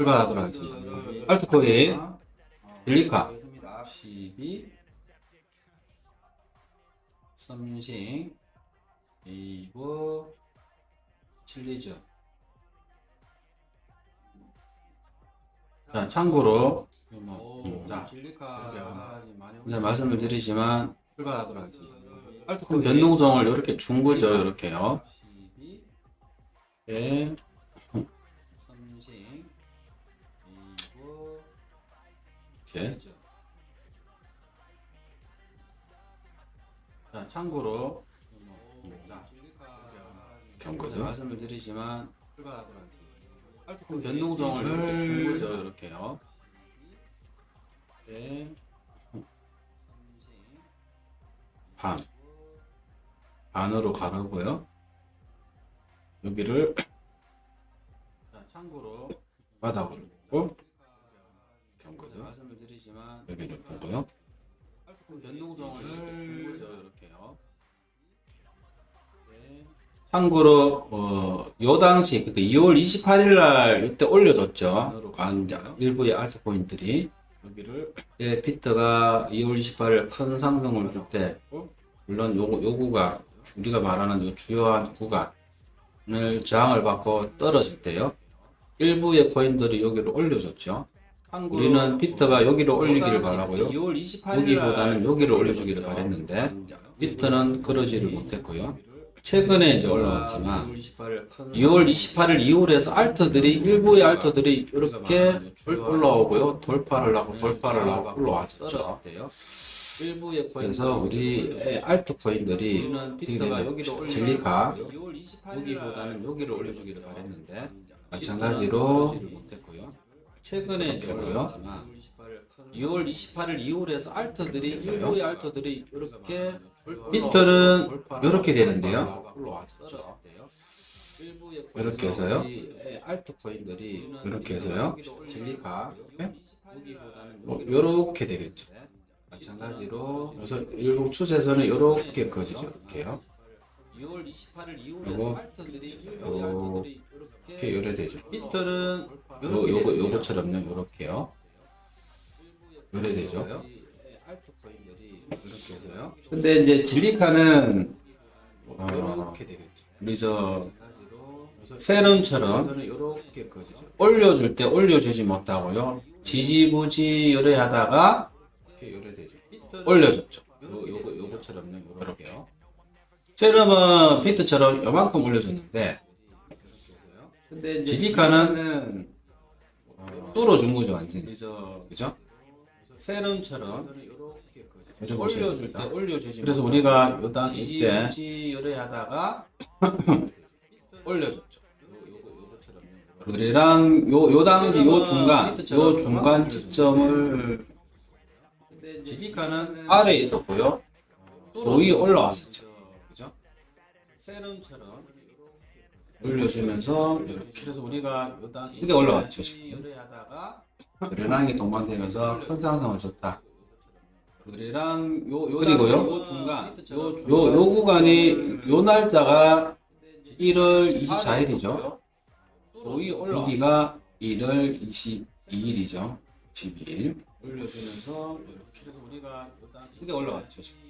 출발하도록 하겠습니다. 알트 코인, 딜리카, 12, 썸싱, 네이버, 칠리즈. 자, 참고로, 뭐, 음, 자, 이제 말씀을 드리지만, 출발하도록 하겠습니다. 알트코인 변동성을 이렇게 준 거죠, 이렇게요. 예. 이렇게. 자, 참고로 경고죠. 말씀을 드리지만 알코올 변동성을 이렇게 준 거죠, 이렇게요. 네. 반 반으로 가르고요. 여기를 자, 참고로 바닥으로 경고죠. 드리지만 여기를 보고요. 이렇게. 네. 참고로 어, 요 당시 그 2월 28일 날 이때 올려줬죠. 안 일부의 알트코인들이 여기를 네, 피터가 2월 28일 큰 상승을 줄때 물론 요, 요 구간 우리가 말하는 요 주요한 구간을 저항을 받고 떨어질 때요. 일부의 코인들이 여기를 올려줬죠. 우리는 피터가 여기를 올리기를 바라고요. 여기보다는 여기를 올려주기를 바랬는데 피터는 그러지를 못했고요. 최근에 이제 올라왔지만 2월 28일 이후에서 알트들이 일부의 알트들이 이렇게 올라오고요. 돌파를 하고 돌파를 하고 올라왔었죠. 그래서 우리 알트 코인들이 진리카 여기보다는 여기를 올려주기를 바랬는데 마찬가지로 못했고요. 최근에 이제 올라왔지만 2월 28일 이후에서 알트들이 일부의 알트들이 이렇게 밑들은 이렇게 되는데요. 이렇게 해서요. 알트 코인들이 이렇게 해서요. 진리카 뭐 이렇게 되겠죠. 마찬가지로 그래서 일곱 추세선은 이렇게 그어지죠. 이렇게요. 2월 28일 이후로 알트들이 이렇게 요래되죠. 밑들은 요 요거 요거처럼요. 이렇게요. 요래되죠. 이렇게 해서요. 근데 이제 진리카는 어, 이렇게 되겠죠. 우리 저 세럼처럼 올려줄 때 올려주지 못하고요. 지지부지 요래하다가 이렇게 요래되죠. 올려줬죠. 요, 요거 요거처럼요. 요렇게요. 세럼은 피트처럼 요만큼 올려줬는데 근데 진리카는 어, 뚫어준 거죠 완전히. 그죠? 세럼처럼 이렇게 올려줄 때 올려주지 그래서 우리가 요단 이때 요래 하다가 올려줬죠. 그래랑 요, 요 당시 요 중간 요 중간 지점을 지디카는 아래에 있었고요. 거의 올라왔었죠. 그죠? 세럼처럼 올려주면서 이렇게 해서 우리가 요단 이게 올라왔죠. 지금. 그래랑이 동반되면서 큰 상승을 줬다. 그래랑 요, 요 그리고요. 요 중간 요, 요, 요 구간이 요 날짜가 1월 24일이죠. 여기가 1월 22일이죠. 12일. 올려주면서 이렇게 해서 우리가 이게 올라왔죠. 지금.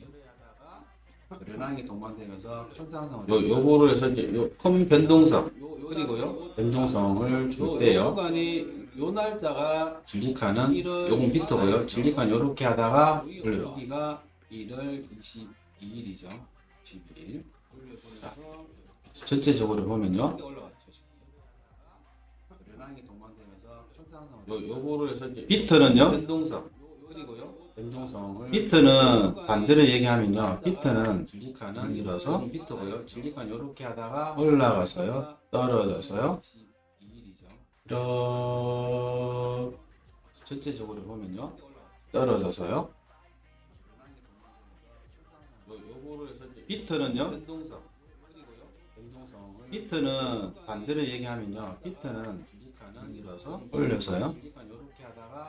그래랑이 동반되면서 큰 상승을 요, 요거를 해서 이제 요큰 변동성 그리고요. 변동성을 줄 때요. 구간이 요 날짜가 진리카는 요건 비트고요. 진리카는 요렇게 하다가 올려요. 여기가 1월 22일이죠. 12일. 자, 전체적으로 보면요. 요, 요거를 해서 이제 비트는요. 변동성. 그리고요. 변동성을 비트는 반대로 얘기하면요. 비트는 진리카는 일어서 비트고요. 진리카는 요렇게 하다가 올라가서요. 떨어져서요. 이렇게 전체적으로 보면요 떨어져서요 비트는요 비트는 반대로 얘기하면요 비트는 올려서요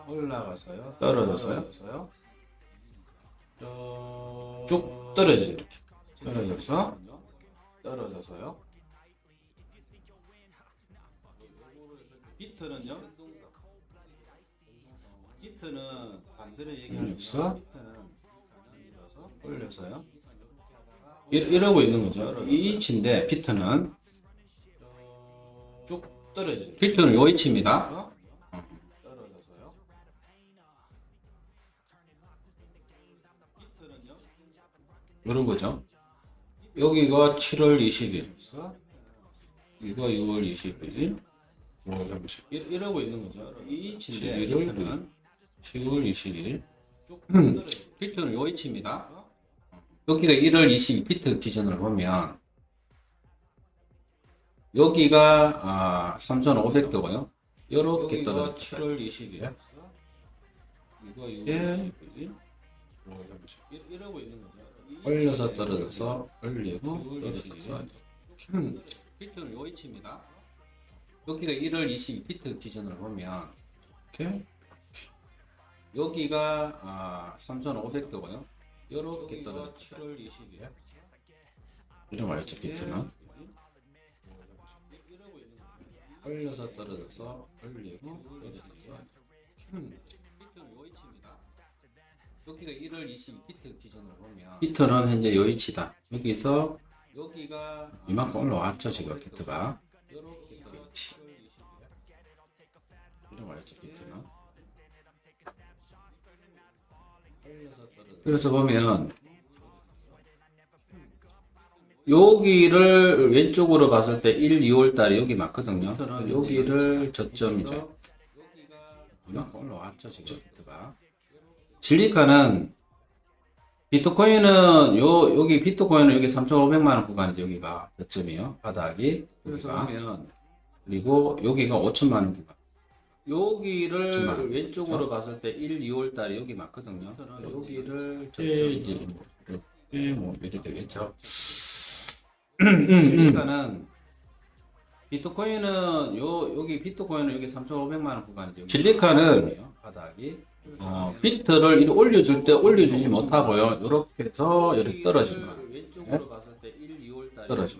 올라가서요 떨어져서요 쭉 떨어지죠 이렇게 떨어져서 떨어져서요 비트는요? 비트는 반대로 얘기하면 올려서? 비트는 올려서요. 이- 이러 고 있는 거죠. 이 위치인데 비트는 쭉 떨어지죠. 비트는 요 위치입니다. 이런 거죠. 여기가 7월 20일. 이거 6월 20일. 뭐 잠시 이- 이러고 있는 거죠. 이 위치인데 11월 비트는 10월 20일 쭉. 비트는 요 위치입니다. 여기가 1월 22 비트 기준으로 보면 여기가 아, 3,500도고요. 이렇게 떨어져 7월 20일. 이거 6월 예. 20일. 뭐 잠시 이- 이러고 있는 거죠. 이 올려서 떨어져서 올리고 떨어져서 비트는 요 위치입니다. 여기가 1월 22 비트 기준으로 보면 이렇게 여기가 아, 3,500도고요. 이렇게 떨어져 7월 20일. 이런 말이죠 비트는 올려서 떨어져서 올리고 떨어져서 여기가 1월 22 비트 기준으로 보면 비트는 현재 요 위치다. 여기서 여기가 이만큼 올라왔죠 지금 비트가. 이런 말이죠 비트는 그래서 보면 여기를 왼쪽으로 봤을 때 1, 2월 달에 여기 맞거든요. 여기를 저점이죠. 이만큼 올라왔죠 지금 비트가 진리카는 비트코인은 요 여기 비트코인은 여기 3,500만 원 구간이죠. 여기가 저점이요. 바닥이. 그래서. 보면 그리고 여기가 5천만 원 구간. 여기를 5천만 원. 왼쪽으로 봤을 때 1, 2월 달에 여기 맞거든요. 여기를 이제 이제 저점이죠. 뭐 이렇게 뭐 이래 되겠죠 진리카는 비트코인은 요 여기 비트코인은 여기 3,500만 원 구간이죠. 진리카는 바닥이 어, 비트를 이렇게 올려줄 때 올려주지 못하고요. 이렇게 해서 이렇게 떨어진 거예요. 왼쪽으로 봤을 때 1, 2월 달에 떨어진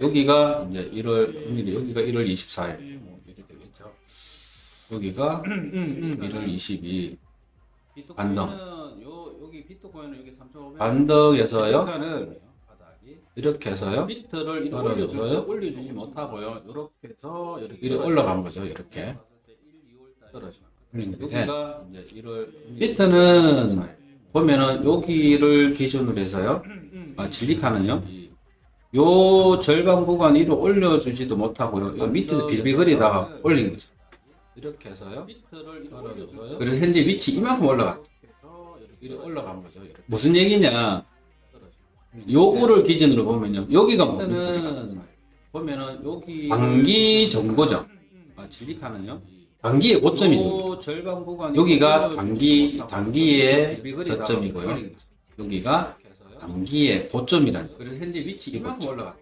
여기가 이제 1월 금일이 여기가 1월 24일. 뭐 이래 되겠죠 여기가 1월 22일. 반등. 요 여기 비트코인은 여기 3,500 반덕에서요. 이렇게 해서요. 비트를 이렇게 때 올려주지 못하고요 이렇게 해서 이렇게 이렇게 올라간 거죠. 이렇게. 떨어 진 네. 여기가 이제 1월 비트는 보면은 여기를 기준으로 해서요. 아, 진리카는요. 요 절반 구간 위로 올려주지도 못하고요. 요 밑에서 빌빌거리다가 올린 거죠. 이렇게 해서요. 비트를 이렇게 올려줘요 그래서 현재 위치 이만큼 올라가. 이렇게 올라간 거죠 이렇게 무슨 얘기냐? 요거를 기준으로 보면요. 여기가 뭐는 보면은 여기 단기 정고죠. 아, 진리카는요. 단기의 고점이죠. 요 절반 구간 여기가 단기 단기의 저점이고요. 여기가 단기의 고점이란. 그래서 현재 위치 이만큼 올라가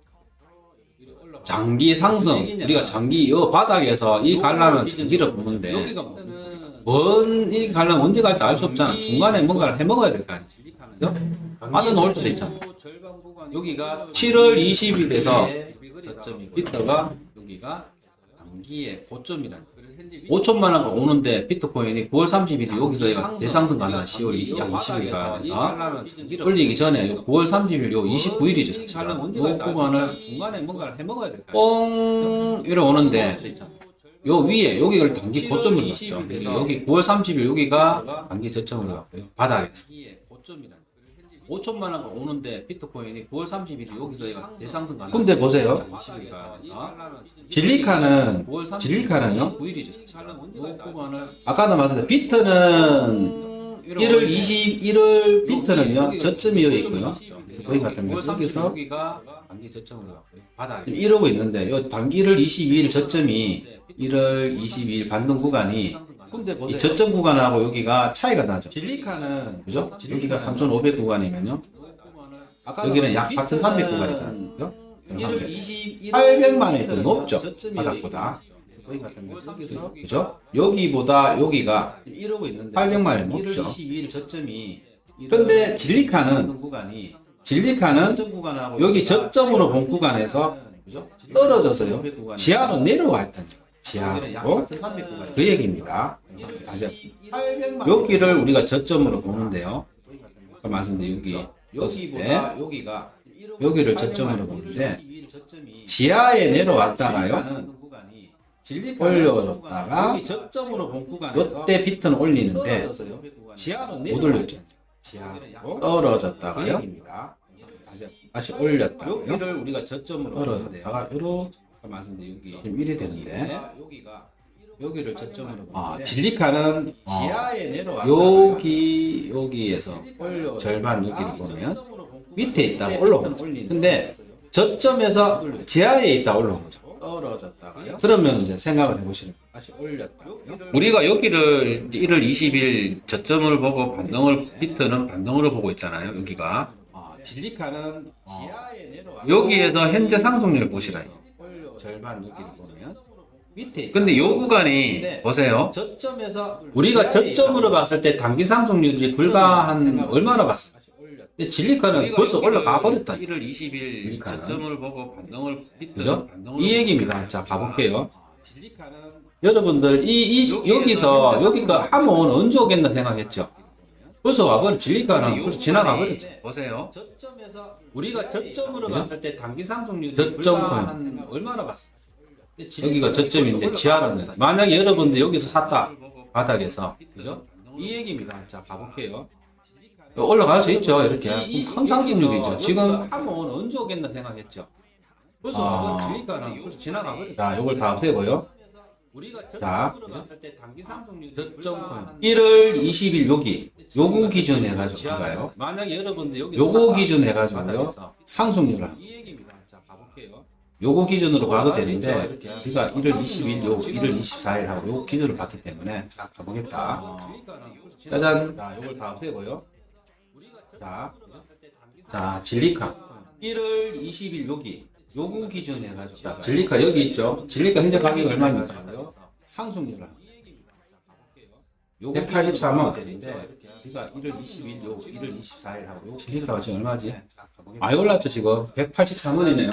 장기 상승. 우리가 장기 요 바닥에서 이 갈라는 장기를 보는데 뭔이 갈라 언제 갈지 알 수 없잖아. 중간에 뭔가를 해 먹어야 될 거 아니야. 그죠? 빠져 나올 수도 있잖아. 여기가 7월 20일에서 저점이고 비트가 여기가 단기의 고점이란. 5천만 원가 오는데 비트코인이 9월 30일에 여기서 얘가 대상승 가잖아. 10월 20, 약 20일 가면서 올리기 전에 요 9월 30일 요 29일이죠. 사실. 요 구간을 중간에 뭔가를 해 먹어야 될거뽕 이러 오는데 요 위에 여기를 단기 고점을 7월 봤죠. 20일 에서 여기 9월 30일 여기가 단기 저점을 봤고요. 바닥에서. 고점이란 5천만 원가 오는데 비트코인이 9월 30일에 여기서 얘가 대상승 가잖아. 근데 보세요. 20일 가면서 진리카는 9월 30일 진리카는요? 9일이죠. 요 구간을 아까도 말씀드린 비트는 1월 21일 비트는요 저점이 여기 있고요 여기 같은 거 여기서 여기가 단기. 바닥에. 지금 이러고 있는데 요 단기를 22일 저점이 1월 22일 반등 구간이 근데 이 저점 구간하고 여기가 차이가 나죠 진리카는 그죠? 여기가 3,500 구간이면요 여기는 약 4,300 구간이잖아요 그죠? 1월 21일 800만 원이 더 높죠 바닥보다 여기 같은 거 여기서 그죠? 여기보다 여기가 이러고 있는데 800만 원이 1월 높죠 22일 저점이 근데 진리카는 구간이 진리카는 여기 저점으로 본 구간에서 그죠? 떨어져서요. 500 구간이 지하로 내려와 있다는. 지하고 그 얘기입니다. 다시 여기를 우리가 저점으로 보는데요. 아까 말씀드린 여기 여기 때 여기를 저점으로 보는데 지하에 내려왔다가요. 올려줬다가 저점으로 본 구간에서 요때 비트는 올리는데 못 올렸죠. 지하로 떨어졌다가요. 다시 올렸다가요. 여기를 우리가 저점으로 떨어졌다가 이렇게 말씀드린 여기 지금 1이 되는데 여기가 여기를 저점으로 아, 보는데 진리카는 어, 지하에 내려왔다가 여기 여기에서 절반 여기를 보면 밑에 있다가 올라오는 거죠. 근데 저점에서 지하에 있다 올라오는 거죠. 떨어졌다가요. 그러면 이제 생각을 해보시는 거예요. 다시 올렸다가요. 우리가 여기를 이제 1월 20일 저점을 보고 반등을 비트는 반등으로 보고 있잖아요. 여기가 아, 진리카는 지하에 내려와 여기에서 현재 상승률 보시라요. 절반 여기를 보면 밑에. 근데 요 구간이 근데 보세요. 저점에서 우리가 저점으로 봤을 때 단기 상승률이 불과 한 얼마나 봤어요? 근데 진리카는 벌써 올라가 버렸다. 1월 20일 그러니까요. 저점을 보고 반등을 그죠? 이 얘기입니다. 자, 가볼게요. 진리카는 여러분들, 이, 이, 여기서, 여기가 하면 언제 오겠나 생각했죠? 벌써 와버려, 진리카는 근데 요 벌써 지나가 버렸죠. 보세요. 저점에서 우리가 저점으로 그죠? 봤을 때 단기 상승률이 저점 불과. 한 얼마나 봤어요? 여기가 저점인데 지하로는 만약에 여러분들 여기서 샀다. 바닥에서 그죠? 이 얘기입니다. 자, 가볼게요. 올라갈 수 있죠, 이렇게. 이- 이- 큰 상승률이죠. 여기서 지금 하면 언제 오겠나 생각했죠? 벌써 아. 와버려, 진리카는 벌써 지나가 버렸죠. 자, 요걸 다 없애고요. 자, 저점 1월 20일 여기 요거 기준 해가지고 가요. 만약에 여러분들 여기서 요거. 기준 해가지고요. 상승률을 이 얘기입니다. 자, 가볼게요. 요거 기준으로 가도 되는데. 우리가 1월 20일 요 1월 24일 하고 요 기준을 봤기 때문에 자 가보겠다. 짜잔. 자, 요걸 다 없애고요. 자, 자 진리카 1월 20일 여기 요거 기준 해가지고 자, 진리카 여기 있죠. 진리카 현재 가격이 얼마입니까? 상승률을 요거 183원 되는데 우리가 1월 20일 요 1월 24일 하고 요 진리카가 지금 얼마지? 많이 올랐죠 지금 183원이네요.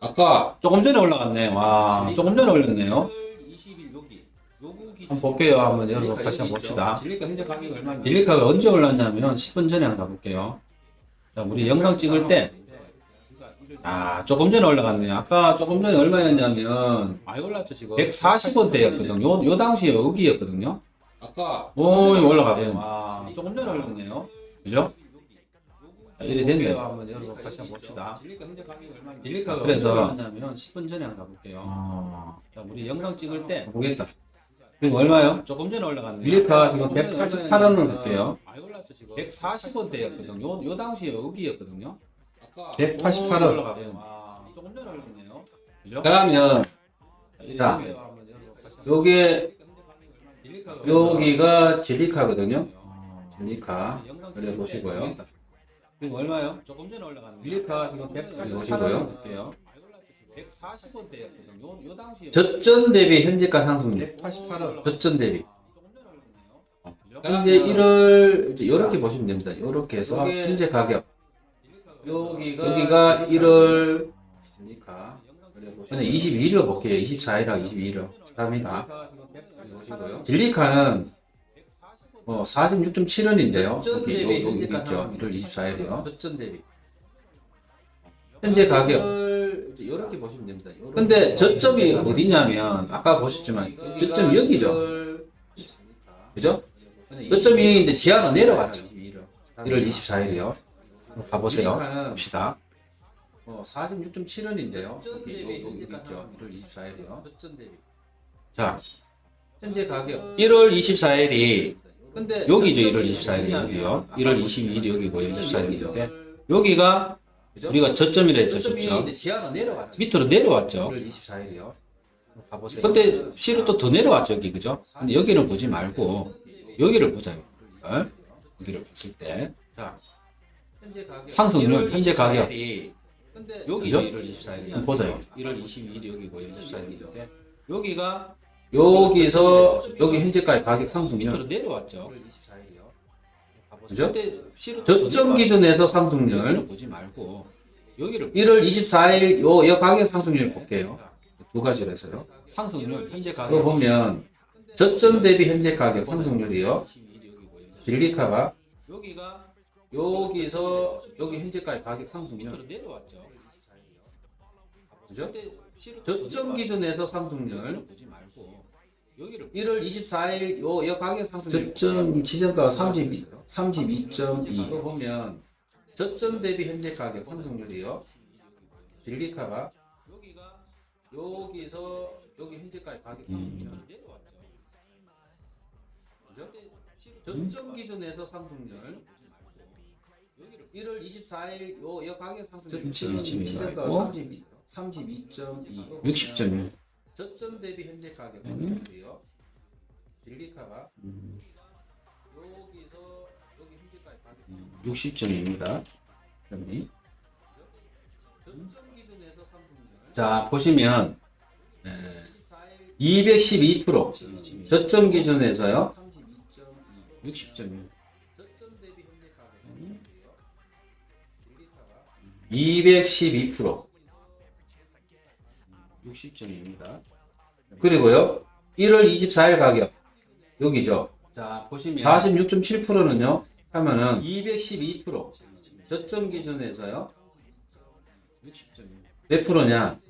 아까 조금 전에 올라갔네. 와, 조금 전에 올렸네요. 한번 볼게요. 한번 여러분 같이 한번 봅시다. 딜리카가 언제 올랐냐면 10분 전에 한번 가볼게요. 자, 우리 영상 찍을 때, 아, 조금 전에 올라갔네요. 아까 조금 전에 얼마였냐면, 많이 올랐죠, 지금. 140원대였거든요. 요, 요 당시에 여기였거든요. 아까 오, 올라가네요. 와, 조금 전에 올랐네요. 그죠? 자, 이래 됐네 요. 한번 여러분 같이 한번 봅시다. 딜리카가 그래서- 그래서 올랐냐면 10분 전에 한번 가볼게요. 자, 우리 영상 찍을 때 보겠다. 그리고 얼마요? 조금 전에 올라갔네요. 밀리카 지금 188원을 볼게요. 많이 올랐죠, 지금. 140원대였거든요. 요, 요 당시에 여기였거든요. 아까 188원. 올라가네요. 와, 조금 전에 올랐네요. 그죠? 그러면 자, 요게 여기가 진리카거든요. 진리카. 그래 보시고요. 그리고 얼마요? 조금 전에 올라갔네요. 밀리카 지금 188원 볼게요. 140원대였거든요. 요, 요 당시에 저점 대비 현재가 상승률 188원. 저점 대비. 이제 1월 이제 이렇게 보시면 됩니다. 이렇게 해서 현재 가격 여기가 여기가 1월 저는 22일로 볼게요. 24일하고 22일로 축하합니다. 진리카는 뭐 46.7원인데요. 저점 여기, 대비 여기, 여기 현재가 있죠. 상승률. 1월 24일이요. 저점 대비. 현재 가격 이렇게 보시면 됩니다. 근데 저점이 어디냐면 아까 보셨지만 저점이 여기죠. 그죠? 저점이 여기인데 지하로 내려왔죠. 1월 24일이요. 가보세요. 봅시다. 어, 46.7원인데요. 여기, 여기, 여기 있죠. 1월 24일이요. 자, 현재 가격 1월 24일이 근데 여기죠. 저점이 1월 24일이 여기요. 1월 22일이 여기고 24일인데 여기가 여기가 우리가 저점이라 했죠. 저점. 저점이 지하로 내려왔죠. 밑으로 내려왔죠. 1월 24일이요. 가보세요. 근데 실은 또더 내려왔죠. 여기 그죠? 근데 여기를 보지 말고 여기를 보자요. 어? 여기를 봤을 때. 자, 상승률, 현재 가격. 근데 여기죠? 1월 24일이요. 한번 보자요. 1월 22일이 여기고 24일인데 여기가 여기서 여기 현재까지 가격 상승 밑으로 내려왔죠. 그죠? 저점 기준에서 상승률 보지 말고 여기를 1월 24일 요, 요 가격 상승률 볼게요. 두 가지로 해서요. 상승률 현재 가격 이거 보면 저점 대비 현재 가격 상승률이요. 진리카가 여기가 여기서 여기 현재까지 가격 상승률 밑으로 내려왔죠. 그죠? 저점 기준에서 상승률 보지 말고 1월 24일 요, 요 가격 상승률 저점 지정가가 32 32.2 이거 보면 저점 대비 현재 가격 상승률이요. 여기가 여기서 여기 현재까지 가격 상승률 내려왔죠. 그죠? 저점 기준에서 상승률 1월 24일 요, 요 가격 상승률 지정가가 32 32.2 60점이요. 저점 대비 현재 가격 상승률이요. 진리카가 여기서 여기 현재까지 가격 상승률 60점입니다. 점이. 저점 기준에서 상승률 자 보시면 212% 저점 기준에서요 60점이요. 저점 대비 현재 가격 상승률이요. 진리카가 212% 60점입니다. 그리고요 1월 24일 가격. 여기죠. 자, 보시면 46.7%는요 하면은 212% 저점 기준에서요 60점이요. 몇 프로냐?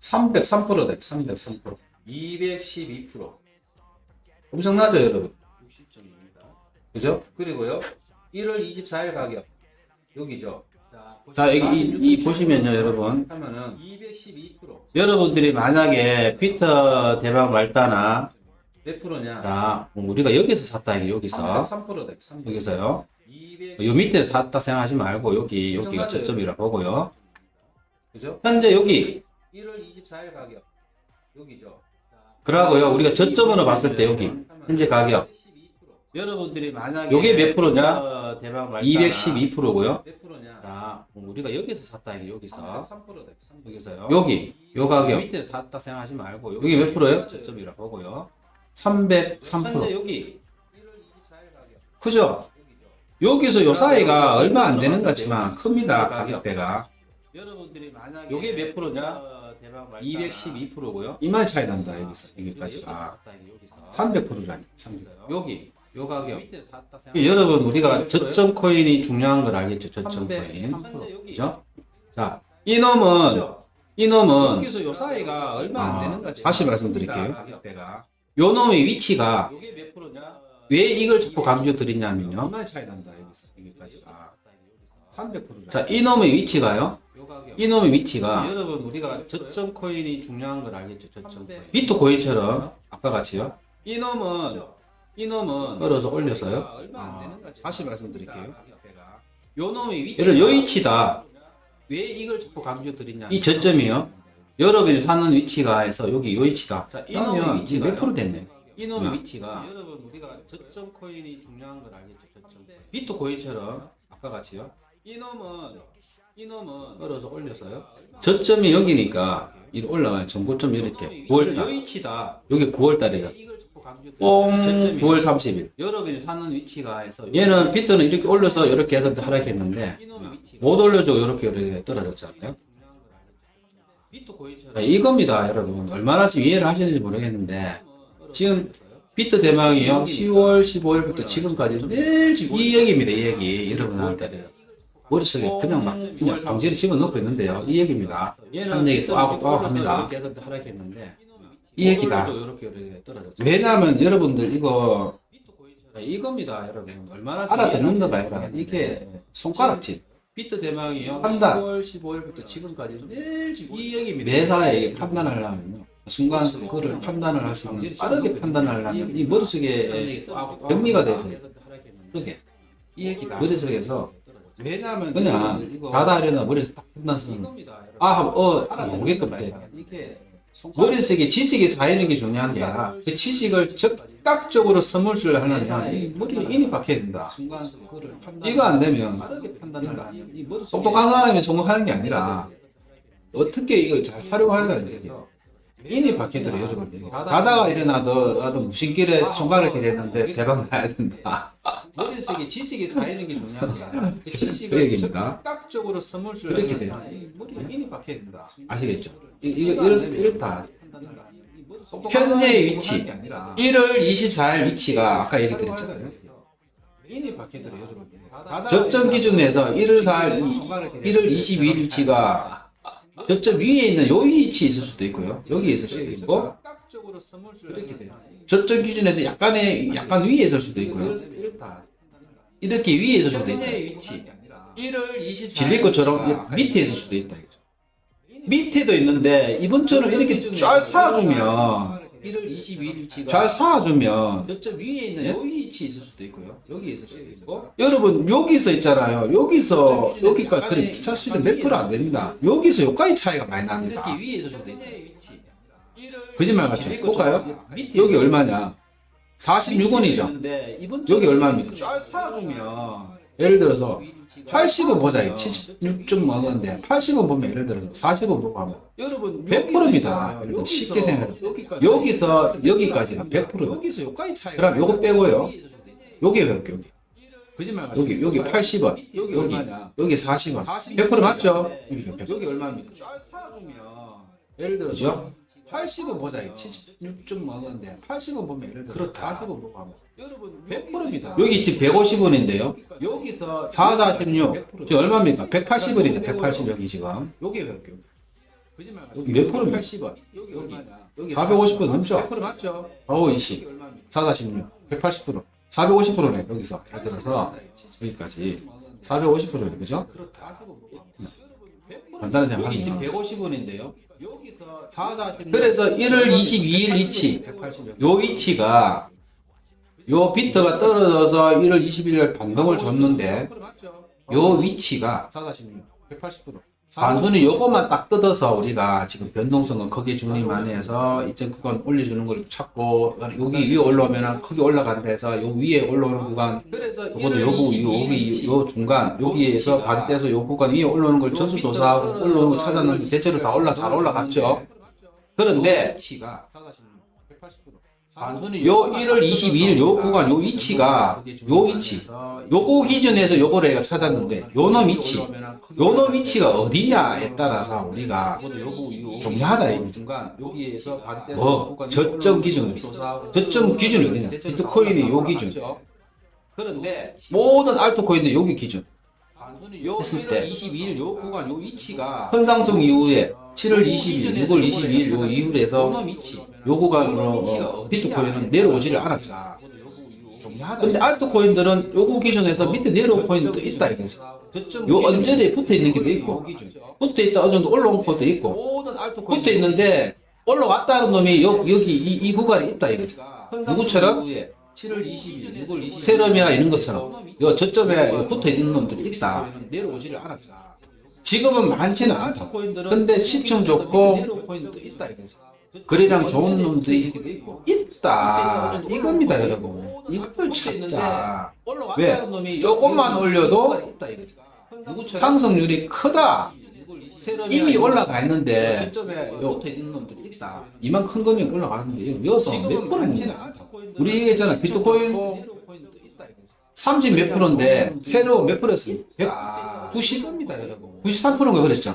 303%다 303% 212% 엄청나죠 여러분. 60점입니다. 그죠? 그리고요 1월 24일 가격. 여기죠 자, 여기 이, 이 보시면요, 여러분. 하면은 212% 여러분들이 만약에 피터 대박 말다나 몇 프로냐 자, 우리가 여기서 샀다 여기서 303%다 303%. 여기서요. 200 요 밑에 샀다 생각하지 말고 여기 여기가 저점이라 보고요. 그죠 현재 여기 1월 24일 가격 여기죠 그러고요. 우리가 저점으로 봤을 때 여기 현재 가격 212%. 여러분들이 만약에 요게 몇 프로냐? 대박 말다나 212%고요 네. 몇 프로냐 자, 우리가 여기서 샀다 이게 여기서 303%다 303%. 여기서요. 여기 요 가격 밑에 샀다 생각하지 말고 여기 몇 프로예요? 저점이라 보고요. 303% 현재 여기 1월 24일 가격 크죠? 여기서 요 사이가 얼마 안 되는 것 같지만 큽니다 가격대가. 여러분들이 만약에 요게 몇 프로냐? 대박 말다나 212%고요 이만 차이 난다 여기서 여기까지가 300%라니. 여기 요 가격. 여러분 우리가 저점 코인이 중요한 걸 알겠죠? 저점 코인. 300, 그죠? 자, 이 놈은 이 놈은 여기서 요 사이가 얼마 아, 안 되는 거지. 다시 말씀드릴게요. 가격대가. 요 놈의 위치가? 왜 이걸 자꾸 강조드리냐면요. 차이 난다 여기서 여기까지가. 300%. 자, 이 놈의 위치가요. 요 가격. 이놈의 위치가 여러분 우리가 저점 코인이 중요한 걸 알겠죠? 저점 코인. 300. 비트코인처럼 아까 같이요. 이 놈은 이놈은 끌어서 올려서요. 아. 다시 말씀드릴게요. 요 놈의 위치가 예를 요 위치다. 왜 이걸 자꾸 강조드리냐? 이 저점이요. 여러분이 사는 위치가 해서 여기 요 위치다. 자, 이놈의 그러면 위치가요. 몇 프로 됐네. 이놈의 야. 위치가 여러분 우리가 저점 코인이 중요한 걸 알겠죠? 저점. 비트코인처럼 아까 같이요. 이놈은 이놈은 끌어서 올려서요. 저점이 여기니까 이리 올라가요. 전고점 이렇게 요 9월달. 위치다. 여기 9월달이에 뽕 저점이 9월 30일. 여러분이 사는 위치가 해서 얘는 비트는 이렇게 올려서 이렇게 해서 하락했는데 못 올려주고 이렇게 이렇게 떨어졌잖아요. 비트코인처럼 자, 이겁니다, 여러분. 얼마나 지금 이해를 하시는지 모르겠는데 지금 비트 대망이요. 10월 15일부터 지금까지 매일 지금 이 얘기입니다. 이 얘기 여러분한테 머릿속에 그냥 막 그냥 강제로 집어넣고 있는데요. 이 얘기입니다. 한 얘기 또 하고 또 하고 합니다. 하락했는데 이 얘기다. 이렇게 이렇게 떨어졌죠. 왜냐하면 여러분들 이거 이겁니다, 여러분. 얼마나 알아듣는 거가 아니라 이게 손가락질. 비트 대망이요. 판단. 10월 15일부터 지금까지 매일 지금 이 얘기입니다. 매사에 판단하려면요. 순간 그거를 판단을 할 수 있는 빠르게 판단을 하려면 이 머릿속에 정리가 돼서 그러게 이 얘기다. 머릿속에서 왜냐하면 그냥 이거 자다려나 머리에서 딱 이겁니다. 여러분. 아, 어, 돼. 아니라 이게 머릿속에 지식이 쌓이는 게 중요한 게 아니라 그 지식을 즉각적으로 스물술 하느냐 이 머리에 인이 박혀야 된다. 이거 안 되면 똑똑한 사람이 성공하는 게 아니라 어떻게 이걸 잘 활용하느냐 이게 인이 박히더라 여러분 자다가 일어나도 나도 무신길에 손가락이 됐는데 대박 나야 된다 머릿속에 지식이 쌓이는 게 중요한 게 아니라 그그 지식을 얘기입니다. 즉각적으로 스물술 그렇게 돼요. 머리에 인이 박혀야 된다. 아시겠죠? 이- 이거 이렇, 이렇다. 현재의 현재의 위치. 위치. 1월 24일 위치가 아까 얘기 드렸잖아요. 인이 박혀들어요, 여러분. 저점 기준에서 1월 4일, 1월 22일 위치가 저점 위에 있는 요 위치에 있을 수도 있고요. 여기 있을 수도 있고, 이렇게 돼요. 저점 기준에서 약간의, 약간 위에 있을 수도 있고요. 이렇게 위에 있을 수도 있고, 1월 24일 진리 것처럼 밑에 있을 수도 있다. 이거죠. 밑에도 있는데, 이번처럼 이렇게 쫙 쌓아주면, 1월 22일 위치가 잘 쌓아주면 저점 위에 있는 요 위치에 있을 수도 있고요. 여기 있을 수도 있고. 여러분 여기서 있잖아요. 여기서 여기까지 그래 사실은 몇 프로 안 됩니다. 여기서 여기까지 차이가 많이 납니다. 이렇게 위에 있을 수도 있고. 거짓말 같죠? 볼까요? 여기 얼마냐? 46원이죠. 여기 얼마입니까? 쫙 쌓아주면 예를 들어서 80원 보자. 76점 먹었는데 80원 보면 예를 들어서 40원 보고 하면 여러분 100%입니다. 쉽게 생각해. 여기서 여기까지가 100%다. 여기서 여기까지 차이. 그럼 요거 빼고요. 여기 해볼게 여기. 거짓말 여기 여기 80원. 여기? 여기 40원. 100% 맞죠? 여기 얼마입니까? 예를 들어서 80원 보자. 76점 먹었는데 80원 보면 예를 들어서 40원 보고 하면 여러분 100%입니다. 여기 지금 150원인데요. 여기서 4, 46. 지금 얼마입니까? 180원이죠. 180 여기 지금. 여기 여기. 여기 몇 프로입니까? 80원. 여기 450원 넘죠? 100% 맞죠? 어우 20. 4, 46. 180%. 450%네 여기서 예를 들어서 여기까지 450%네 그죠? 간단히 생각하면 지금 150원인데요. 여기서 4, 40. 그래서 1월 22일 위치. 요 위치가 요 비트가 떨어져서 1월 20일 날 반동을 줬는데 요 위치가 180% 단순히 요것만 딱 뜯어서 우리가 지금 변동성은 크게 중립 안에서 이점 구간 올려주는 걸 찾고 여기 위에 올라오면 크게 올라간다 해서 요 위에 올라오는 구간 요것도 요구 여기 요 중간 여기에서 반대에서 요 구간 위에 올라오는 걸 전수 조사하고 올라오는 걸 찾았는데 대체로 다 올라 잘 올라갔죠. 그런데 단순히 요 1월 22일 요 구간 요 위치가 요 위치. 요거 기준에서 요거를 얘가 찾았는데 요놈 위치. 요놈 위치가 어디냐에 따라서 우리가 중요하다 이 여기에서 뭐 저점 기준 저점 기준이 어디냐 비트코인이 요 기준. 그런데 모든 알트코인은 여기 기준. 했을 때. 22일 요 구간 요 위치가 현상성 이후에 7월 22일, 6월 22일 요 이후로 해서 요 구간으로 어, 비트코인은 내려오지를 않았죠. 근데 알트코인들은 요거 기준에서 밑에 내려온 코인도 있다 이거지. 요 언저리에 붙어 있는 게도 있고 붙어 있다 어느 정도 올라온 것도 있고 붙어 있는데 올라왔다는 놈이 여, 여기 이, 이 구간에 있다 이거지. 누구처럼? 7월 22일, 6월 22일 세럼이나 이런 것처럼 요 저점에 붙어 있는 놈들이 있다. 내려오지를 않았죠. 지금은 많지는 않다. 근데 시총 좋고 거래량 좋은 놈들이 있다. 이겁니다, 여러분. 이걸 찾자. 왜? 조금만 올려도 상승률이 크다. 이미 올라가 있는데 요 이만 큰 금액 올라가는데 여기서 몇 프로인지 우리 얘기했잖아 비트코인 30 몇 프로인데 새로 몇 프로였어요? 190입니다 여러분 93%인가 그랬죠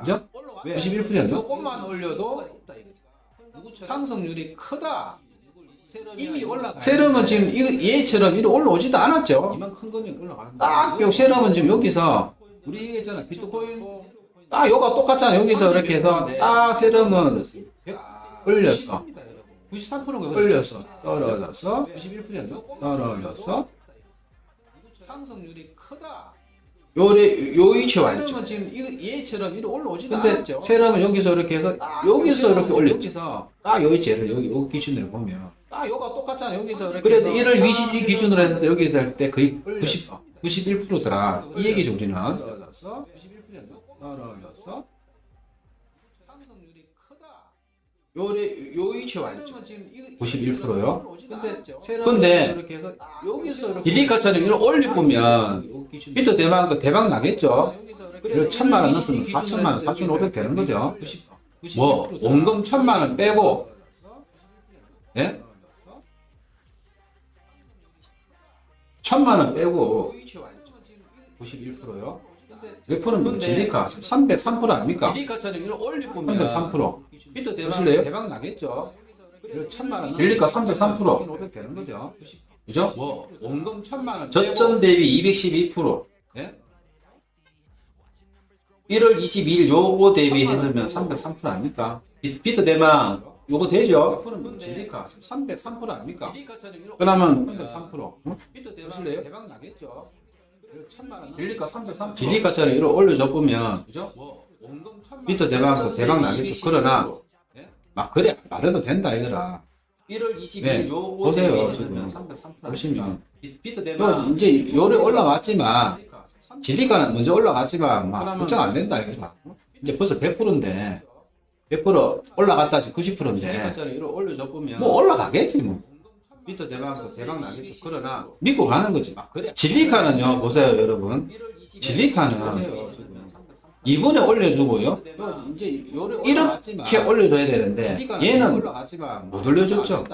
그죠? 91%였나? 조금만 올려도 상승률이 크다. 이미 올라 세럼은 지금 이 얘처럼 이리 올라오지도 않았죠. 이만 큰 금액 올라가는데. 딱요 세럼은 지금 여기서 우리 얘기했잖아. 비트코인. 딱 요가 똑같잖아. 여기서 이렇게 해서 딱 세럼은 올렸어. 93%가 올렸어. 떨어졌어. 91%였나? 떨어졌어. 상승률이 크다 요래 요 위치에 와 있죠. 세럼은 지금 이 얘처럼 이리 올라오지도 않았죠. 세럼은 여기서 이렇게 해서 여기서 이렇게 올렸죠. 딱요 위치를 여기 요 기준으로 보면 딱 요가 똑같잖아 여기서 이렇게 그래서 1월 22 기준으로 해서 때 여기서 할 때 거의 90 91%더라 이 얘기죠 우리는 떨어졌어 91%였나? 떨어졌어 요래 요 위치에 와 있죠. 91%요. 근데 여기서 딜리카처럼 이걸 올리보면 비트 대박도 대박 나겠죠. 이거 천만 원 넣었으면 4천만 원, 4,500 되는 거죠. 뭐 원금 천만 원 빼고 예? 천만 원 빼고 91%요. 몇 프로면 진리가 303% 아닙니까? 진리가처럼 이걸 올리보면 303%. 비트 대박, 보실래요? 대박 나겠죠. 이거 천만 원. 진리가 303%. 500 되는 거죠. 그죠? 뭐 원금 천만 원. 저점 대비 212%. 예? 1월 22일 요거 대비해서면 303% 아닙니까? 비- 비트 대망 요거 되죠? 진리가 303% 아닙니까? 그러면 올리보면 3%. 비트 대박, 보실래요? 대박 나겠죠. 진리가 303%. 진리가처럼 이걸 올려줬으면 그죠? 뭐 원금 천만 비트 원. 대박 대박 나겠죠. 212%. 그러나 예? 막 그래 말해도 된다 이거라. 1월 22일 네, 요거 보세요, 지금. 303% 보시면. 비- 비트 요 대박 이제 요래 올라왔지만 진리가는 먼저 올라갔지만 막 걱정 안 된다 이거라. 이제 벌써 100%인데 100% 올라갔다 시 90%인데 진리가처럼 이걸 올려줬으면 뭐 올라가겠지 뭐. 비트 대박 대박 나겠죠. 그러나 믿고 가는 거지. 막 그래. 진리카는요 보세요 여러분. 진리카는 이번에 올려주고요. 이제 요래 이렇게 올려줘야 되는데 얘는 못 올려줬죠.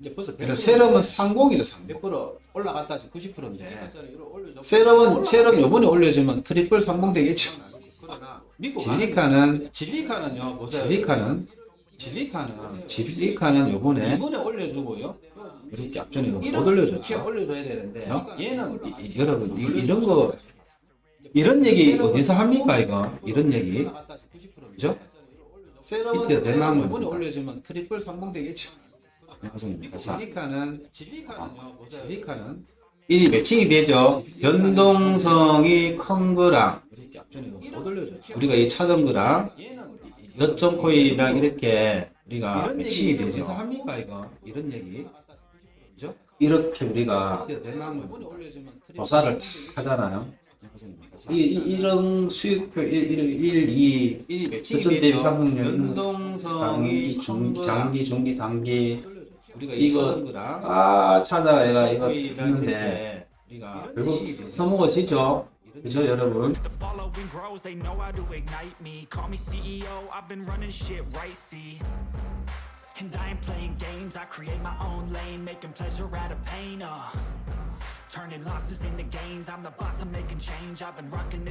이제 벌써 세럼은 상공이죠 상공. 100% 올라갔다 시 90%인데 세럼은 세럼 요번에 올려주면 트리플 상공 되겠죠. 진리카는 진리카는요 보세요. 진리카는 진리카는 진리카는 요번에 이번에 올려주고요. 이렇게 앞전에 못 이렇게 올려줬죠. 올려줘야 되는데 어? 얘는 이- 이- 여러분 이- 이런 거 이런 얘기 어디서 합니까 이거 이런 얘기 그죠? 대망은 이번에 올려주면 트리플 상봉 되겠죠. 맞습니다. 자, 진리카는 진리카는요. 진리카는 이 매칭이 되죠. 변동성이 큰 거랑 이렇게 앞전에 못 올려줬죠. 우리가 이 차전 거랑 얘는 여점 코인이랑 이렇게 우리가 이런 매칭이 얘기 어디서 되죠. 합니까 이거 이런 얘기 그죠? 이렇게 우리가 조사를 하잖아요. 이, 이, 이런 수익표 1, 1, 1, 2이 매칭이 저점 대비. 상승률 변동성이 단기, 중, 큰 장기, 중기, 단기 우리가 이거 찾아가 얘가 이거 우리가 결국. 써먹어지죠. 그죠 여러분? And I ain't playing games, I create my own lane, making pleasure out of pain, uh. Turning losses into gains, I'm the boss, I'm making change. I've been rocking this.